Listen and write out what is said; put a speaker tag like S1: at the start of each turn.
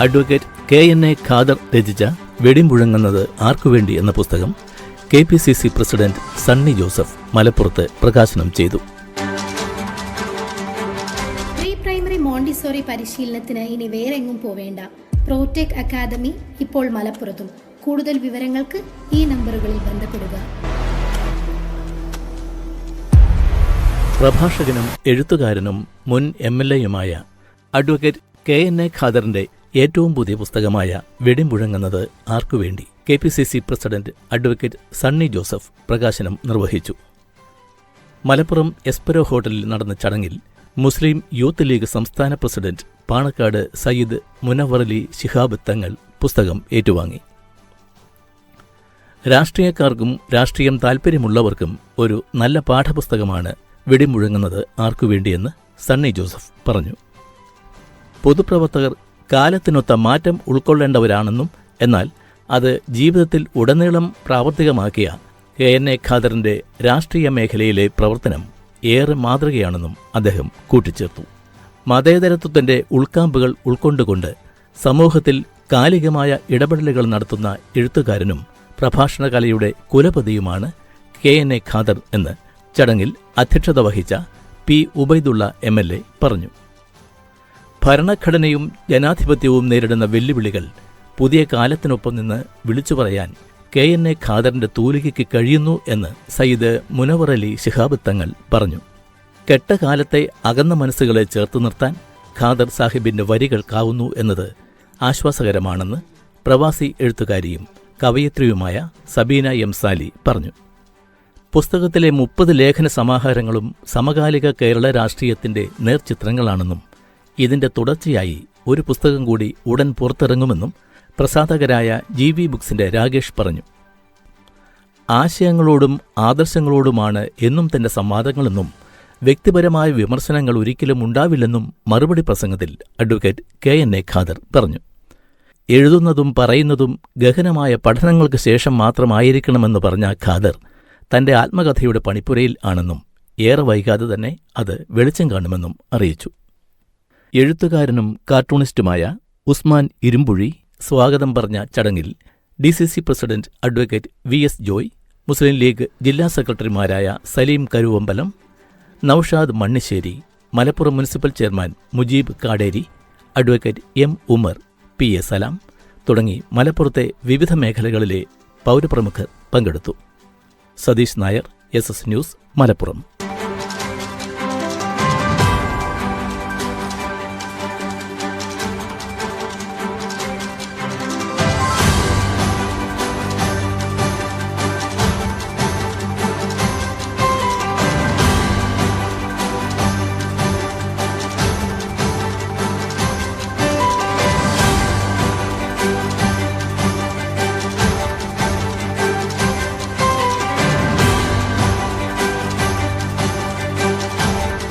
S1: Advocate K N A Khader രചിച്ച വെടിമുഴങ്ങുന്നത് ആർക്കുവേണ്ടി എന്ന പുസ്തകം K P C C president Sunny Joseph മലപ്പുറത്ത് പ്രകാശനം ചെയ്തു.
S2: പ്രീ പ്രൈമറി മോണ്ടിസോറി പരിശീലനത്തിന് ഇനി വേറെങ്ങും പോവേണ്ട. പ്രോടെക് അക്കാദമി ഇപ്പോൾ മലപ്പുറത്തും. കൂടുതൽ വിവരങ്ങൾക്ക് ഈ നമ്പറുകളിൽ ബന്ധപ്പെടുക.
S1: പ്രഭാഷകനും എഴുത്തുകാരനും മുൻ എം എൽ എയുമായ അഡ്വക്കേറ്റ് കെ എൻ എ ഖാദറിന്റെ ഏറ്റവും പുതിയ പുസ്തകമായ വെടിമുഴങ്ങുന്നത് ആർക്കുവേണ്ടി? K P C C president advocate Sunny Joseph പ്രകാശനം നിർവഹിച്ചു. മലപ്പുറം എസ്പെരോ ഹോട്ടലിൽ നടന്ന ചടങ്ങിൽ മുസ്ലിം യൂത്ത് ലീഗ് സംസ്ഥാന പ്രസിഡന്റ് പാണക്കാട് സയ്യിദ് മുനവറലി ശിഹാബ് തങ്ങൾ പുസ്തകം ഏറ്റുവാങ്ങി. രാഷ്ട്രീയക്കാർക്കും രാഷ്ട്രീയം താൽപ്പര്യമുള്ളവർക്കും ഒരു നല്ല പാഠപുസ്തകമാണ് വെടിമുഴങ്ങുന്നത് ആർക്കുവേണ്ടിയെന്ന് സണ്ണി ജോസഫ് പറഞ്ഞു. പൊതുപ്രവർത്തകർ കാലത്തിനൊത്ത മാറ്റം ഉൾക്കൊള്ളേണ്ടവരാണെന്നും എന്നാൽ അത് ജീവിതത്തിൽ ഉടനീളം പ്രാവർത്തികമാക്കിയ കെ എൻ എ ഖാദറിന്റെ രാഷ്ട്രീയ മേഖലയിലെ പ്രവർത്തനം ഏറെ മാതൃകയാണെന്നും അദ്ദേഹം കൂട്ടിച്ചേർത്തു. മതേതരത്വത്തിന്റെ ഉൾക്കാമ്പുകൾ ഉൾക്കൊണ്ടുകൊണ്ട് സമൂഹത്തിൽ കാലികമായ ഇടപെടലുകൾ നടത്തുന്ന എഴുത്തുകാരനും പ്രഭാഷണകലയുടെ കുലപതിയുമാണ് കെ എൻ എ ഖാദർ എന്ന് ചടങ്ങിൽ അധ്യക്ഷത വഹിച്ച പി ഉബൈദുള്ള എം പറഞ്ഞു. ഭരണഘടനയും ജനാധിപത്യവും നേരിടുന്ന വെല്ലുവിളികൾ പുതിയ കാലത്തിനൊപ്പം നിന്ന് വിളിച്ചു പറയാൻ കെ എൻ എ ഖാദറിന്റെ തൂലികയ്ക്ക് കഴിയുന്നു എന്ന് സയ്യിദ് മുനവർ അലി ശിഹാബ് തങ്ങൾ പറഞ്ഞു. കെട്ട കാലത്തെ അകന്ന മനസ്സുകളെ ചേർത്ത് നിർത്താൻ ഖാദർ സാഹിബിന്റെ വരികൾക്കാവുന്നു എന്നത് ആശ്വാസകരമാണെന്ന് പ്രവാസി എഴുത്തുകാരിയും കവയിത്രിയുമായ സബീന എം സാലി പറഞ്ഞു. പുസ്തകത്തിലെ മുപ്പത് ലേഖന സമാഹാരങ്ങളും സമകാലിക കേരള രാഷ്ട്രീയത്തിന്റെ നേർചിത്രങ്ങളാണെന്നും ഇതിന്റെ തുടർച്ചയായി ഒരു പുസ്തകം കൂടി ഉടൻ പുറത്തിറങ്ങുമെന്നും പ്രസാധകരായ ജി വി ബുക്സിന്റെ രാകേഷ് പറഞ്ഞു. ആശയങ്ങളോടും ആദർശങ്ങളോടുമാണ് എന്നും തന്റെ സംവാദങ്ങളെന്നും വ്യക്തിപരമായ വിമർശനങ്ങൾ ഒരിക്കലും ഉണ്ടാവില്ലെന്നും മറുപടി പ്രസംഗത്തിൽ advocate K N A Khader പറഞ്ഞു. എഴുതുന്നതും പറയുന്നതും ഗഹനമായ പഠനങ്ങൾക്ക് ശേഷം മാത്രമായിരിക്കണമെന്ന് പറഞ്ഞ ഖാദർ തന്റെ ആത്മകഥയുടെ പണിപ്പുരയിൽ ആണെന്നും ഏറെ വൈകാതെ തന്നെ അത് വെളിച്ചം കാണുമെന്നും അറിയിച്ചു. എഴുത്തുകാരനും കാർട്ടൂണിസ്റ്റുമായ ഉസ്മാൻ ഇരുമ്പുഴി സ്വാഗതം പറഞ്ഞ ചടങ്ങിൽ D C C president advocate V S Joy Muslim League ജില്ലാ സെക്രട്ടറിമാരായ Saleem Karuvambalam Naushad Mannisseri Malappuram municipal chairman Mujeeb Kaderi advocate M Umar P A Salam തുടങ്ങി മലപ്പുറത്തെ വിവിധ മേഖലകളിലെ പൗരപ്രമുഖർ പങ്കെടുത്തു. Satheesh Nair S S news Malappuram.